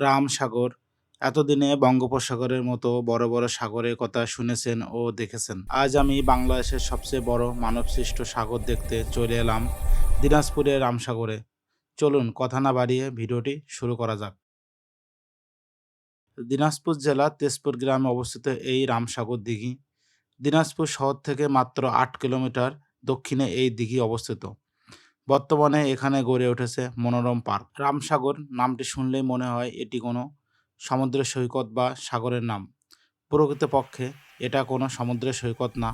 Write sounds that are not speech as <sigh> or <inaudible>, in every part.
রাম সাগর। এতদিনে বঙ্গোপসাগরের মতো বড় বড় সাগরের কথা শুনেছেন ও দেখেছেন। আজ আমি বাংলাদেশের সবচেয়ে বড় মানবসৃষ্ট সাগর দেখতে চলে এলাম দিনাজপুরের রামসাগরে চলুন কথা না বাড়িয়ে ভিডিওটি শুরু করা যাক। দিনাজপুর জেলার তেজপুর গ্রামে অবস্থিত এই রামসাগর দিঘি। দিনাজপুর শহর থেকে মাত্র আট কিলোমিটার দক্ষিণে এই দিঘি অবস্থিত। বর্তমানে এখানে গড়ে উঠেছে মনোরম পার্ক। রামসাগর নামটি শুনলেই মনে হয় এটি কোনো সমুদ্রের সৈকত বা সাগরের নাম। প্রকৃতপক্ষে এটা কোনো সমুদ্রের সৈকত না,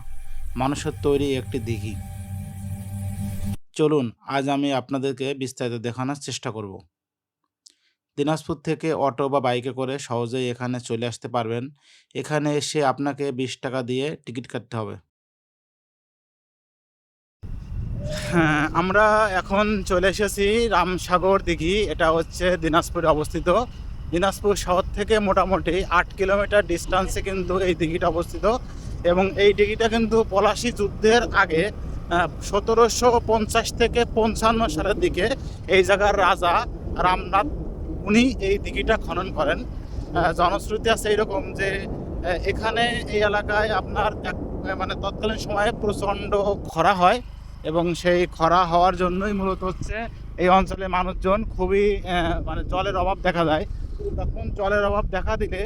মানুষের তৈরি একটি দিঘি। চলুন, আজ আমি আপনাদেরকে বিস্তারিত দেখানোর চেষ্টা করব। দিনাজপুর থেকে অটো বা বাইকে করে সহজেই এখানে চলে আসতে পারবেন। এখানে এসে আপনাকে বিশ টাকা দিয়ে টিকিট কাটতে হবে। হ্যাঁ আমরা এখন চলে এসেছি রামসাগর দিঘি। এটা হচ্ছে দিনাজপুরে অবস্থিত। দিনাজপুর শহর থেকে মোটামুটি আট কিলোমিটার ডিস্টেন্সে কিন্তু এই দিঘিটা অবস্থিত। এবং এই দিঘিটা কিন্তু পলাশি যুদ্ধের আগে সতেরোশো পঞ্চাশ থেকে পঞ্চান্ন সালের দিকে এই জায়গার রাজা রামনাথ, উনি এই দিঘিটা খনন করেন। জনশ্রুতি আছে এরকম যে এখানে এই এলাকায় আপনার মানে তৎকালীন সময়ে প্রচণ্ড খরা হয়। এবং সেই খরা হওয়ার জন্যই মূলত হচ্ছে এই অঞ্চলে মানুষজন খুবই মানে জলের অভাব দেখা যায় তখন জলের অভাব দেখা দিলে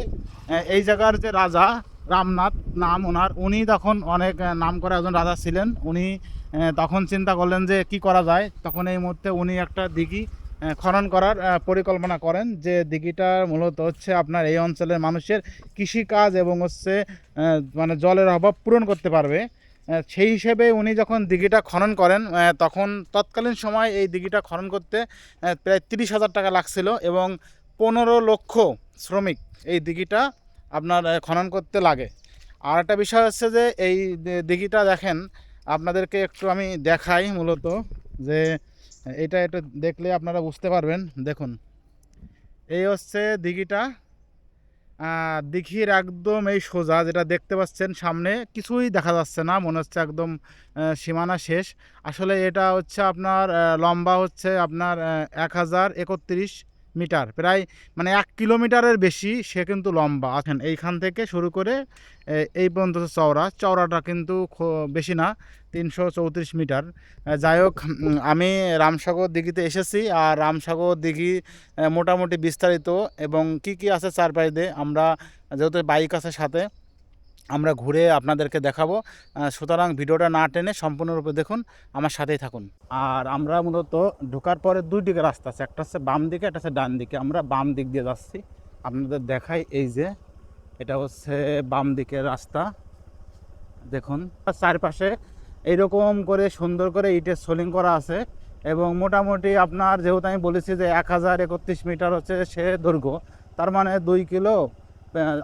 এই জায়গার যে রাজা রামনাথ নাম ওনার, উনি তখন অনেক নাম করা একজন রাজা ছিলেন। উনি তখন চিন্তা করলেন যে কি করা যায়। তখন এই মুহূর্তে উনি একটা দিঘি খনন করার পরিকল্পনা করেন যে দিঘিটা মূলত হচ্ছে আপনার এই অঞ্চলের মানুষের কৃষিকাজ এবং হচ্ছে মানে জলের অভাব পূরণ করতে পারবে। সেই হিসেবে উনি যখন দিঘিটা খনন করেন তখন তৎকালীন সময় এই দিঘিটা খনন করতে প্রায় তিরিশ হাজার টাকা লাগছিল এবং পনেরো লক্ষ শ্রমিক এই দিঘিটা আপনার খনন করতে লাগে। আর একটা বিষয় হচ্ছে যে এই দিঘিটা দেখেন, আপনাদেরকে একটু আমি দেখাই মূলত যে এটা একটু দেখলে আপনারা বুঝতে পারবেন। দেখুন, এই হচ্ছে দিঘিটা। দিঘির একদম এই সোজা যেটা দেখতে পাচ্ছেন সামনে, কিছুই দেখা যাচ্ছে না, মনে হচ্ছে একদম সীমানা শেষ। আসলে এটা হচ্ছে আপনার লম্বা হচ্ছে আপনার এক হাজার একত্রিশ মিটার, প্রায় মানে এক কিলোমিটারের বেশি সে কিন্তু লম্বা। আছেন এইখান থেকে শুরু করে এই পর্যন্ত চওড়া। চওড়াটা কিন্তু বেশি না, তিনশো চৌত্রিশ মিটার। যাই হোক আমি রামসাগর দিঘিতে এসেছি আর রামসাগর দিঘি মোটামুটি বিস্তারিত এবং কি কি আছে চারপাশ আমরা যেহেতু বাইক আছে সাথে আমরা ঘুরে আপনাদেরকে দেখাবো। সুতরাং ভিডিওটা না টেনে সম্পূর্ণরূপে দেখুন, আমার সাথেই থাকুন। আর আমরা মূলত ঢোকার পরে দুই দিকে রাস্তা আছে, একটা হচ্ছে বাম দিকে, একটা হচ্ছে ডান দিকে। আমরা বাম দিক দিয়ে যাচ্ছি। আপনাদের দেখাই এই যে, এটা হচ্ছে বাম দিকের রাস্তা। দেখুন, চারপাশে এইরকম করে সুন্দর করে ইটের সোলিং করা আছে এবং মোটামুটি আপনার যেহেতু আমি বলেছি যে এক হাজার একত্রিশ মিটার হচ্ছে সে দৈর্ঘ্য, তার মানে দুই কিলো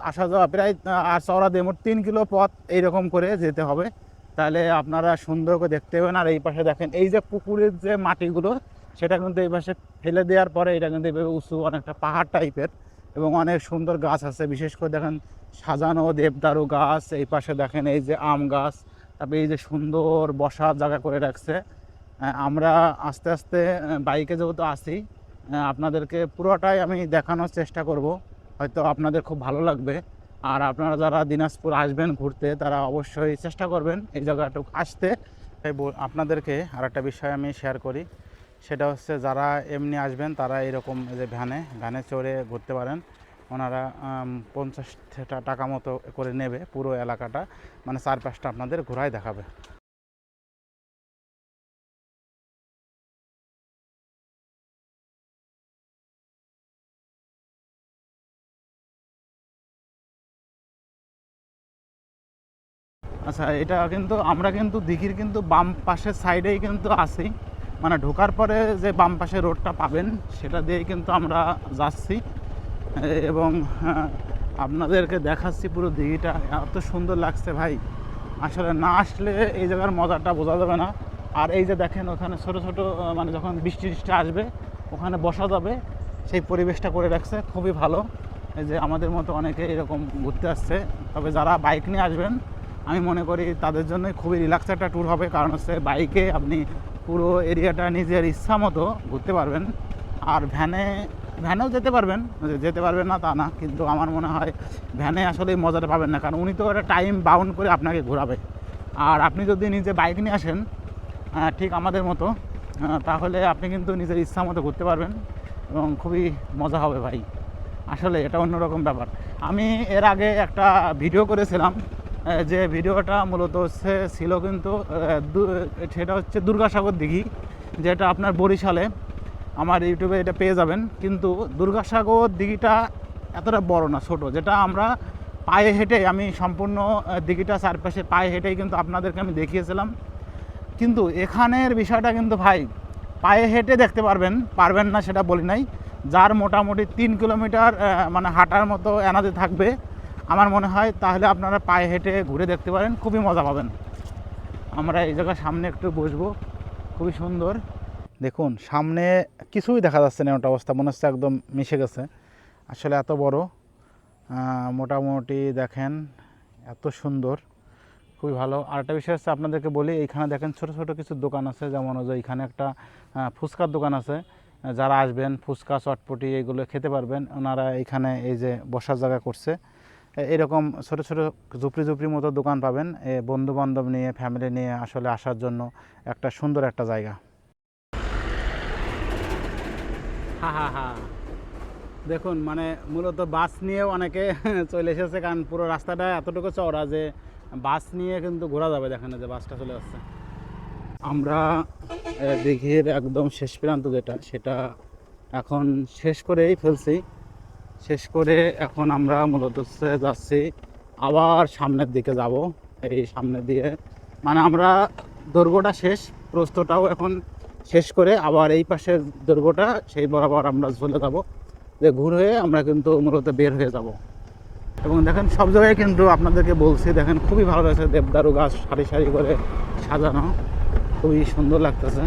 আসা যাওয়া প্রায় আর চওড়া দিয়ে মোট তিন কিলো পথ এইরকম করে যেতে হবে। তাহলে আপনারা সুন্দর করে দেখতে পাবেন। আর এই পাশে দেখেন, এই যে পুকুরের যে মাটিগুলো, সেটা কিন্তু এই পাশে ফেলে দেওয়ার পরে এটা কিন্তু এইভাবে উঁচু অনেকটা পাহাড় টাইপের এবং অনেক সুন্দর গাছ আছে। বিশেষ করে দেখেন, সাজানো দেবদারু গাছ, এই পাশে দেখেন এই যে আম গাছ, তারপরে এই যে সুন্দর বসার জায়গা করে রাখছে। আমরা আস্তে আস্তে বাইকে যেহেতু আসি আপনাদেরকে পুরোটাই আমি দেখানোর চেষ্টা করব। হয়তো আপনাদের খুব ভালো লাগবে। আর আপনারা যারা দিনাজপুর আসবেন ঘুরতে তারা অবশ্যই চেষ্টা করবেন এই জায়গাটুকু আসতে। আপনাদেরকে আর একটা বিষয় আমি শেয়ার করি। সেটা হচ্ছে যারা এমনি আসবেন তারা এরকম যে ভ্যানে ভ্যানে চড়ে ঘুরতে পারেন। ওনারা আম, পঞ্চাশ টাকা মতো করে নেবে পুরো এলাকাটা। মানে চার পাঁচটা আপনাদের ঘোরায় দেখাবে। আচ্ছা এটা কিন্তু আমরা কিন্তু দিঘির কিন্তু বাম পাশের সাইডেই কিন্তু আছি। মানে ঢোকার পরে যে বাম পাশে রোডটা পাবেন সেটা দিয়েই কিন্তু আমরা যাচ্ছি। এবং হ্যাঁ, আপনাদেরকে দেখাচ্ছি পুরো দিঘিটা। এত সুন্দর লাগছে ভাই। আসলে না আসলে এই জায়গার মজাটা বোঝা যাবে না। আর এই যে দেখেন ওখানে ছোট ছোট মানে যখন বৃষ্টি টিষ্টি আসবে ওখানে বসা যাবে। সেই পরিবেশটা করে রাখছে খুবই ভালো। এই যে আমাদের মতো অনেকে এরকম ঘুরতে আসছে। তবে যারা বাইক নিয়ে আসবেন আমি মনে করি তাদের জন্য খুবই রিল্যাক্স একটা ট্যুর হবে। কারণ হচ্ছে বাইকে আপনি পুরো এরিয়াটা নিজের ইচ্ছা মতো ঘুরতে পারবেন। আর ভ্যানে ভ্যানেও যেতে পারবেন। যেতে পারবেন না তা না। কিন্তু আমার মনে হয় ভ্যানে আসলে মজাটা পাবেন না। কারণ উনি তো একটা টাইম বাউন্ড করে আপনাকে ঘোরাবে। আর আপনি যদি নিজে বাইক নিয়ে আসেন ঠিক আমাদের মতো তাহলে আপনি কিন্তু নিজের ইচ্ছা মতো ঘুরতে পারবেন এবং খুবই মজা হবে ভাই। আসলে এটা অন্যরকম ব্যাপার। আমি এর আগে একটা ভিডিও করেছিলাম। যে ভিডিওটা মূলত হচ্ছে, ছিল কিন্তু সেটা হচ্ছে দুর্গাসাগর দিঘি, যেটা আপনার বরিশালে। আমার ইউটিউবে এটা পেয়ে যাবেন। কিন্তু দুর্গাসাগর দিঘিটা এতটা বড় না, ছোট, যেটা আমরা পায়ে হেঁটে, আমি সম্পূর্ণ দিঘিটা চারপাশে পায়ে হেঁটেই কিন্তু আপনাদেরকে আমি দেখিয়েছিলাম। কিন্তু এখানের বিষয়টা কিন্তু ভাই, পায়ে হেঁটে দেখতে পারবেন পারবেন না সেটা বলি নাই। যার মোটামুটি তিন কিলোমিটার মানে হাঁটার মতো এনার্জি থাকবে আমার মনে হয় তাহলে আপনারা পায়ে হেঁটে ঘুরে দেখতে পারেন, খুবই মজা পাবেন। আমরা এই জায়গার সামনে একটু বসবো, খুবই সুন্দর। দেখুন, সামনে কিছুই দেখা যাচ্ছে না ওটা অবস্থা, মনে হচ্ছে একদম মিশে গেছে। আসলে এত বড় মোটামুটি দেখেন, এত সুন্দর, খুবই ভালো। আর একটা বিষয় হচ্ছে, আপনাদেরকে বলি, এইখানে দেখেন ছোট ছোট কিছু দোকান আছে, যেমন ওই যে এখানে একটা ফুচকার দোকান আছে। যারা আসবেন, ফুচকা, চটপটি, এগুলো খেতে পারবেন। ওনারা এখানে এই যে বসার জায়গা করছে। এরকম ছোট ছোট ঝুপড়ি ঝুপড়ি মতো দোকান পাবেন। বন্ধু বান্ধব নিয়ে ফ্যামিলি নিয়ে আসলে আসার জন্য একটা সুন্দর একটা জায়গা। হা হা দেখুন মানে মূলত বাস নিয়েও অনেকে <laughs> চলে এসেছে, কারণ পুরো রাস্তাটা এতটুকু চওড়া যে বাস নিয়ে কিন্তু ঘোরা যাবে দেখেন যে বাসটা চলে আসছে। আমরা দিঘির একদম শেষ প্রান্ত যেটা, সেটা এখন শেষ করেই ফেলছি। শেষ করে এখন আমরা মূলত হচ্ছে যাচ্ছি আবার সামনের দিকে যাব। এই সামনে দিয়ে। মানে আমরা দৈর্ঘ্যটা শেষ প্রস্তটাও এখন শেষ করে আবার এই পাশের দৈর্ঘ্যটা সেই বরাবর আমরা চলে যাব। যে ঘুরে আমরা কিন্তু মূলত বের হয়ে যাব। এবং দেখেন সব জায়গায় কিন্তু আপনাদেরকে বলছি, দেখেন খুবই ভালো লাগছে দেবদারু গাছ সারি সারি করে সাজানো। খুবই সুন্দর লাগতেছে।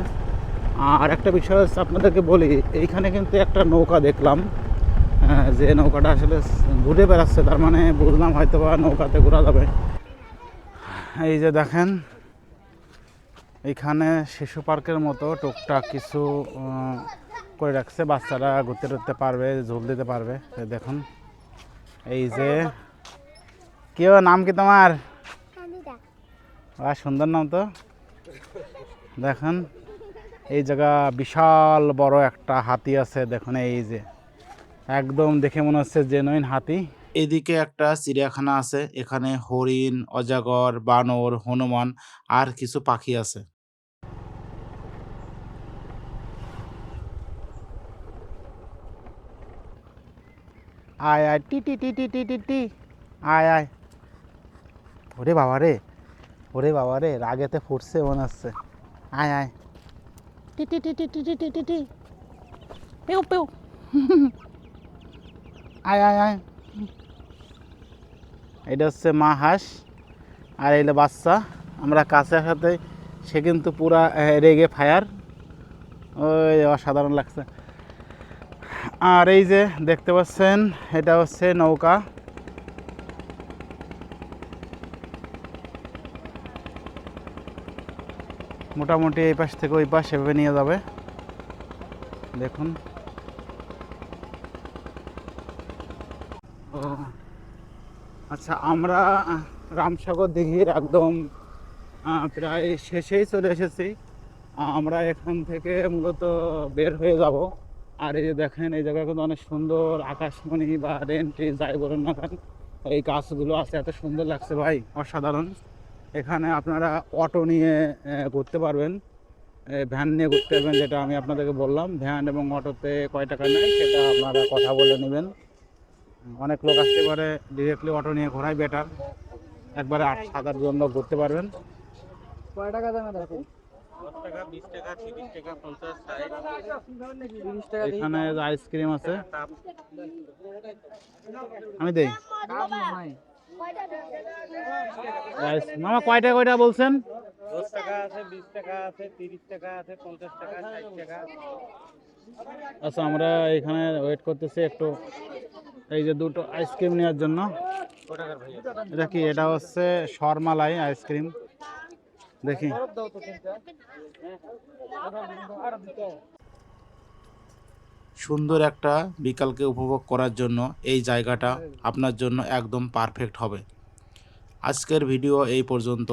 আর একটা বিষয় হচ্ছে আপনাদেরকে বলি, এইখানে কিন্তু একটা নৌকা দেখলাম। <laughs> যে নৌকাটা আসলে ঘুরে বেড়াচ্ছে তার মানে বুঝলাম হয়তো বা নৌকাতে ঘোরা যাবে। এই যে দেখেন এখানে শিশু পার্কের মতো টুকটাক কিছু করে রাখছে বাচ্চারা ঘুরতে টুরতে পারবে ঝোল দিতে পারবে। দেখুন এই যে কেউ নাম কি তোমার? আর সুন্দর নাম তো। দেখেন এই জায়গা বিশাল বড় একটা হাতি আছে দেখুন এই যে। একদম দেখে মনে হচ্ছে জেনুইন হাতি এদিকে একটা চিড়িয়াখানা আছে এখানে হরিণ অজাগর বানর হনুমান আর কিছু পাখি আছে আয় আয় টি টি টি টি টি টি টি আয় আয় ওরে বাবা রে ওরে বাবা রে রাগেতে ফুটছে মনে হচ্ছে আয় আয় টি টি টি টি টি টি টি টি টি পেউ পেউ আয় আয় আয়। এটা হচ্ছে মা হাঁস, আর এইটা বাচ্চা। আমরা কাছে আসাতে সে কিন্তু পুরা রেগে ফায়ার। ওই অসাধারণ লাগছে। আর এই যে দেখতে পাচ্ছেন, এটা হচ্ছে নৌকা। মোটামুটি এই পাশ থেকে ওই পাশ সেভাবে নিয়ে যাবে। দেখুন। ও। আচ্ছা আমরা রামসাগর দিঘির একদম প্রায় শেষেই চলে এসেছি। আমরা এখান থেকে মূলত বের হয়ে যাব। আর এই যে দেখেন, এই জায়গা কিন্তু অনেক সুন্দর আকাশমণি বা রেন্টি যাই বলুন না কেন, এই গাছগুলো আছে, এত সুন্দর লাগছে ভাই, অসাধারণ। এখানে আপনারা অটো নিয়ে ঘুরতে পারবেন। ভ্যান নিয়ে ঘুরতে পারবেন, যেটা আমি আপনাদেরকে বললাম। ভ্যান এবং অটোতে কয় টাকা নেয়, সেটা আপনারা কথা বলে নেবেন। অনেক লোক আসতে পারে ডিরেক্টলি অটো নিয়ে ঘোরাই বেটার একবারে আট সাতার জন্য ঘুরতে পারবেন। কয় টাকা দামে দেখো এখানে আইসক্রিম আছে আমি দেই। মামা কয়টা কয়টা বলছেন? দশ টাকা আছে বিশ টাকা আছে তিরিশ টাকা আছে পঞ্চাশ টাকা ষাট টাকা। আচ্ছা আমরা এখানে ওয়েট করতেছি একটু। এই যে দুটো আইসক্রিম নেওয়ার জন্য। এটা কি? এটা হচ্ছে শর্মালাই আইসক্রিম দেখি। সুন্দর একটা বিকালকে উপভোগ করার জন্য এই জায়গাটা আপনার জন্য একদম পারফেক্ট হবে। আজকের ভিডিও এই পর্যন্ত।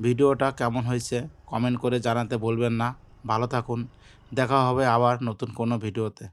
ভিডিওটা কেমন হয়েছে? কমেন্ট করে জানাতে বলবেন না। ভালো থাকুন। দেখা হবে আবার নতুন কোনো ভিডিওতে।